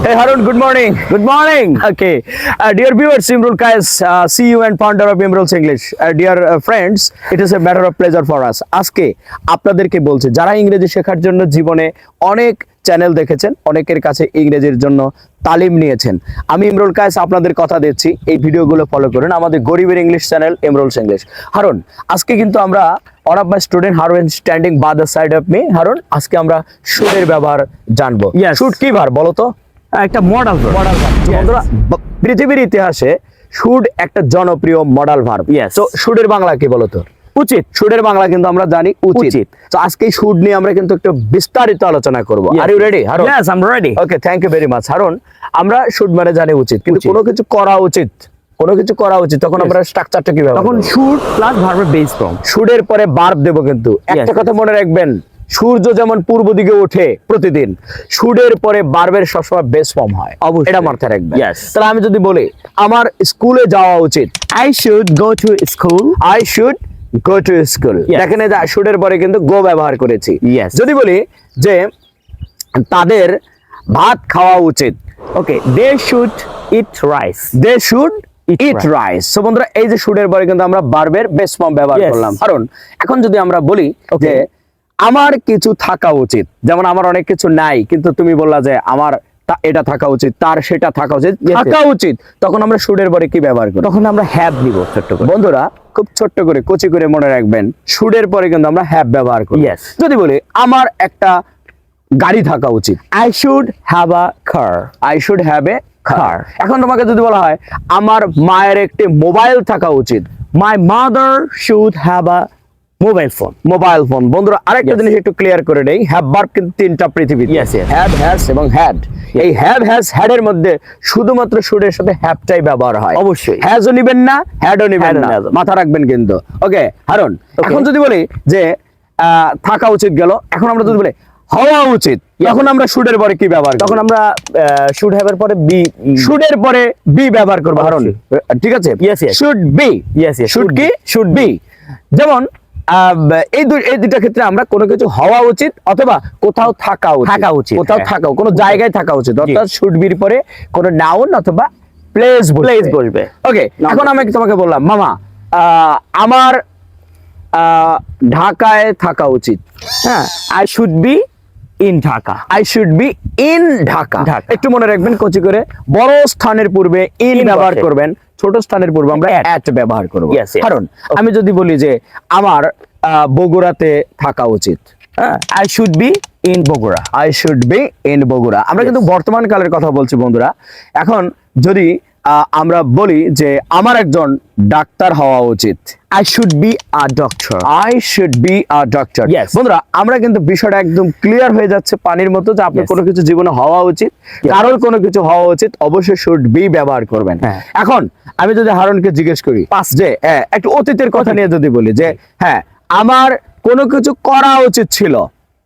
Hey Harun, good morning. Good morning. Okay, uh, dear viewers, Imrul Kais, uh, CEO and founder of Imrul's English. Uh, dear uh, friends, it is a matter of pleasure for us. আজকে আপনাদেরকে বলছে যারা ইংরেজি শেখার জন্য জীবনে অনেক channel দেখেছেন অনেকের কাছে ইংরেজির জন্য তালিম নিয়েছেন আমি ইমরুল কায়েস আপনাদের কথা দিচ্ছি এই ভিডিওগুলো ফলো করুন আমাদের গরিবের English channel Imrul's English Harun আজকে কিন্তু আমরা one of my student Harun standing by the side of me Harun আজকে আমরা সুরের ব্যবহার জানব. সুর কি ভার বলো তো একটা মডেল মডাল বন্ধুরা পৃথিবীর ইতিহাসে শুড একটা জনপ্রিয় মডাল ভার্ব. তো শুডের বাংলা কি বলতো? উচিত। শুডের বাংলা কিন্তু আমরা জানি উচিত। তো আজকে শুড নিয়ে আমরা কিন্তু একটু বিস্তারিত আলোচনা করব। Are you ready Harun Yes, I'm ready. Okay thank you very much Harun আমরা শুড মানে জানি উচিত কিন্তু কোনো কিছু করা উচিত। কোনো কিছু করা উচিত তখন আমরা স্ট্রাকচারটা কীভাবে তখন? শুড প্লাস ভার্বের বেস ফর্ম সুরের পরে বার্ব দেব কিন্তু। একটা কথা মনে রাখবেন সূর্য যেমন পূর্ব দিকে ওঠে প্রতিদিন সুরের পরে বার্বের সবসময় বেস ফর্ম হয়। অবশ্যই। এটা মাথায় রাখবেন. তাহলে আমি যদি বলি আমার স্কুলে যাওয়া উচিত। I should go to school I should go to school যে শুডের পরে কিন্তু গো ব্যবহার করেছি. যদি বলি যে তাদের ভাত খাওয়া উচিত। Okay they should eat rice they should eat rice so বন্ধুরা এই যে শুডের পরে কিন্তু আমরা বার্বের বেস ফর্ম ব্যবহার করলাম। কারণ এখন যদি আমরা বলি. যে আমার কিছু থাকা উচিত। যেমন আমার অনেক কিছু নাই কিন্তু তুমি বললা যে আমার এটা থাকা উচিত তার সেটা থাকা উচিত। থাকা উচিত তখন আমরা শুডের পরে কি ব্যবহার করি? তখন আমরা হ্যাভ নিব ছোট্ট করে। বন্ধুরা খুব ছোট্ট করে কচি করে মনে রাখবেন শুডের পরে কিন্তু আমরা হ্যাভ ব্যবহার করি. যদি বলি আমার একটা গাড়ি থাকা উচিত। I should have a car I should have a. Car এখন তোমাকে যদি বলা হয় আমার মায়ের একটি মোবাইল থাকা উচিত। My mother should have a mobile phone mobile phone বন্ধুরা আরেকটা জিনিস একটু ক্লিয়ার করে নেই হ্যাভ ভার্ব কিন্তু তিনটা yes. হ্যাভ হ্যাজ এবং হ্যাড এই হ্যাভ হ্যাজ হ্যাড এর মধ্যে শুধুমাত্র শুডের সাথে হ্যাভটাই ব্যবহার হয়। অবশ্যই। হ্যাজও নিবেন না হ্যাডও নিবেন না। মাথা রাখবেন কিন্তু। ওকে হারুন. এখন যদি বলি যে থাকা উচিত গেল এখন আমরা যদি বলি হওয়া উচিত তখন আমরা শুডের পরে কি ব্যবহার তখন আমরা শুড হ্যাভ এর পরে বি শুডের পরে বি ব্যবহার করব হারুন। ঠিক আছে. শুড বি শুড কি? শুড বি যেমন এই এই দুটা ক্ষেত্রে আমরা কোনো কিছু হওয়া উচিত অথবা কোথাও থাকা থাকা উচিত, কোথাও হ্যাঁ। থাকা কোনো জায়গায় থাকা উচিত। অর্থাৎ শুড বির পরে কোনো নাউন অথবা প্লেস প্লেস বলবে ওকে এখন আমি তোমাকে বললাম মামা আহ, আমার আহ, ঢাকায় থাকা উচিত। হ্যাঁ I should be in Dhaka I should be in Dhaka. একটু মনে রাখবেন কচি করে। বড় স্থানের পূর্বে ইন ব্যবহার করবেন ছোট স্থানের পূর্বে আমরা. অ্যাট ব্যবহার করব. কারণ আমি যদি বলি যে আমার আহ, বগুড়াতে থাকা উচিত হ্যাঁ? I should be in Bogura. I should be in Bogura. আমরা কিন্তু বর্তমান কালের কথা বলছি বন্ধুরা। এখন যদি আমরা বলি যে আমার একজন ডাক্তার হওয়া উচিত। I should be a doctor I should be a doctor বন্ধুরা আমরা কিন্তু বিষয়টা একদম ক্লিয়ার হয়ে যাচ্ছে পানির মতো যে আপনার কোনো কিছু জীবনে হওয়া উচিত কারোর কোনো কিছু হওয়া উচিত অবশ্যই শুড বি ব্যবহার করবেন। হ্যাঁ। এখন আমি যদি হারুনকে জিজ্ঞেস করি যে একটু অতীতের কথা নিয়ে যদি বলি যে হ্যাঁ আমার কোনো কিছু করা উচিত ছিল।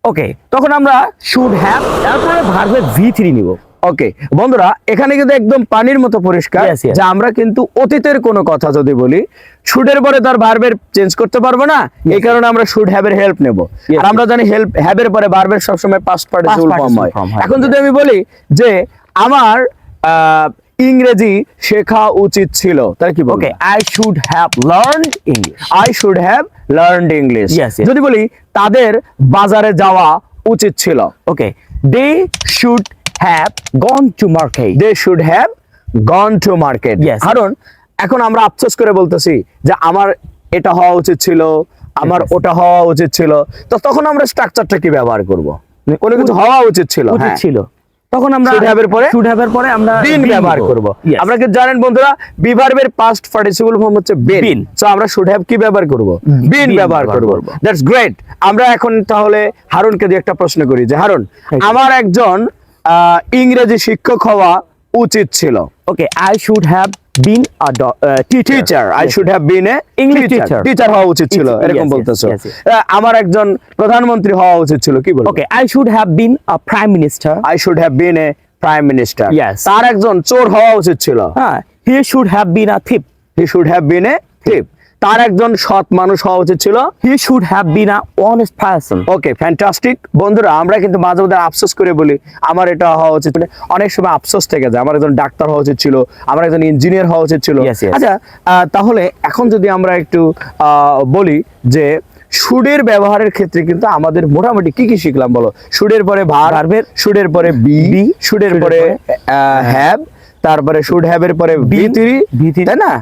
ওকে তখন আমরা শুড হ্যাভ তারপরে ভার্বের ভি থ্রি নিব। ওকে বন্ধুরা এখানে কিন্তু একদম পানির মতো পরিষ্কার. যে আমরা কিন্তু অতীতের কোনো কথা যদি বলি শুডের পরে তার ভার্বের চেঞ্জ করতে পারব না এই কারণে আমরা শুড হ্যাভের হেল্প নেব। আর আমরা জানি হেল্প হ্যাভের পরে ভার্বের সবসময় পাস্ট পার্টিসিপল ফর্ম হয়। এখন যদি আমি বলি যে আমার আহ, ইংরেজি শেখা উচিত ছিল তাহলে কি okay I should have learn English I should have learned English. যদি বলি তাদের বাজারে যাওয়া উচিত ছিল। Okay they should have gone to market they should have gone to market Yes. কারণ এখন আমরা আফসোস করে বলতেছি যে আমার এটা হওয়া উচিত ছিল আমার. ওটা হওয়া উচিত ছিল তো তখন আমরা স্ট্রাকচারটা কি ব্যবহার করব কোনো কিছু হওয়া উচিত ছিল উচিত হ্যাঁ। ছিল তখন আমরা Should have এর পরে? শুড পরে আমরা বিন ব্যবহার। করব. আমরা কি জানেন বন্ধুরা বিভার্বের পাস্ট পার্টিসিপল ফর্ম হচ্ছে বিন Been. সো আমরা শুড হ্যাভ কি ব্যবহার করব বিন Been ব্যবহার করব। দ্যাটস গ্রেট আমরা এখন তাহলে হারুনকে দিয়ে একটা প্রশ্ন করি যে হারুন আমার একজন ইংরেজি শিক্ষক হওয়া উচিত ছিল। Okay I should have been a teacher I should have been a English teacher. Teacher হওয়া উচিত ছিল এরকম বলতেছো। আমার একজন প্রধানমন্ত্রী হওয়া উচিত ছিল কি বলব? Okay I should have been a prime minister I should have been a prime minister. তার একজন চোর হওয়া উচিত ছিল। হ্যাঁ he should have been a thief he should have been a thief তার একজন সৎ মানুষ হওয়া উচিত ছিল। Have been a honest person. Okay fantastic বন্ধুরা আমরা কিন্তু মাঝে মধ্যে আফসোস করে বলি আমার এটা হওয়া উচিত মানে অনেক সময় আফসোস থেকে যায়। আমার একজন ডাক্তার হওয়া উচিত ছিল আমার একজন ইঞ্জিনিয়ার হওয়া উচিত ছিল. আচ্ছা তাহলে এখন যদি আমরা একটু আহ, বলি যে সুডের ব্যবহারের ক্ষেত্রে কিন্তু আমাদের মোটামুটি কি কি শিখলাম বলো? সুডের পরে ভার Verb-এর- পরে বি পরে পরে হ্যাভ তারপরে শুড হ্যাভ এর পরে V3 তাই না.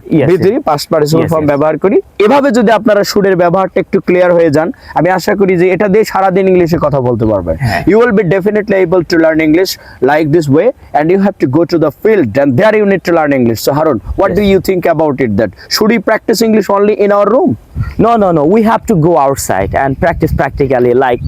Three past participle form. ব্যবহার করি। এভাবে যদি আপনারা সুরের ব্যবহারটা একটু ক্লিয়ার হয়ে যান আমি আশা করি যে এটা দিয়ে সারাদিন ইংলিশে কথা বলতে পারবেন। You will be definitely able to learn English like this way and you have to go to the field and there you need to learn English so Harun what do you think about it that should you practice English only in our room No, no, no. We have to go outside and practice practically like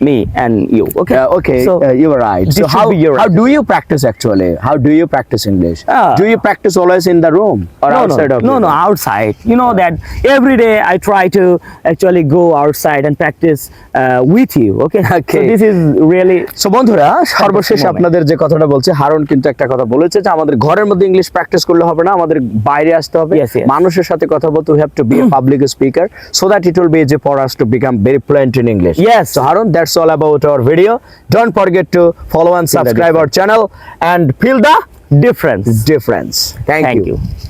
me and you. Okay. Uh, okay, So uh, you are right. So how, your how do you practice actually? How do you practice English? Ah. do you practice always in the room or no, outside no, of no, no, room? outside. You know that every day I try to actually go outside and practice uh, with you. Okay. Okay. So this is really so বন্ধুরা সর্বশেষ. আপনাদের যে কথাটা বলছে হারুন কিন্তু একটা কথা বলেছে যে আমাদের ঘরের মধ্যে ইংলিশ প্র্যাকটিস করলে হবে না আমাদের বাইরে আসতে হবে. মানুষের সাথে কথা বলতে have to be a public speaker so that it will be easy for us to become very fluent in English Yes. So Harun that's all about our video don't forget to follow and subscribe our channel and feel the difference. Difference thank Thank you you.